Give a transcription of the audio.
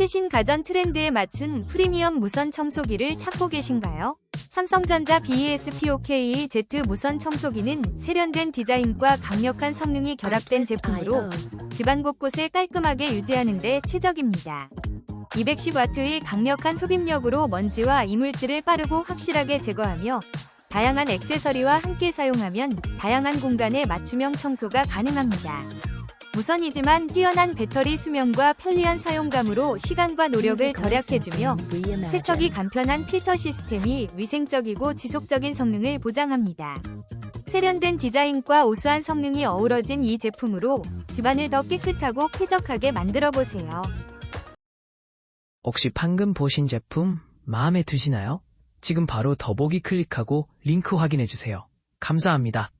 최신 가전 트렌드에 맞춘 프리미엄 무선 청소기를 찾고 계신가요? 삼성전자 BESPOK-Z 무선 청소기는 세련된 디자인과 강력한 성능이 결합된 제품으로 집안 곳곳을 깔끔하게 유지하는 데 최적입니다. 210W의 강력한 흡입력으로 먼지와 이물질을 빠르고 확실하게 제거하며 다양한 액세서리와 함께 사용하면 다양한 공간에 맞춤형 청소가 가능합니다. 무선이지만 뛰어난 배터리 수명과 편리한 사용감으로 시간과 노력을 절약해주며 세척이 간편한 필터 시스템이 위생적이고 지속적인 성능을 보장합니다. 세련된 디자인과 우수한 성능이 어우러진 이 제품으로 집안을 더 깨끗하고 쾌적하게 만들어 보세요. 혹시 방금 보신 제품 마음에 드시나요? 지금 바로 더보기 클릭하고 링크 확인해주세요. 감사합니다.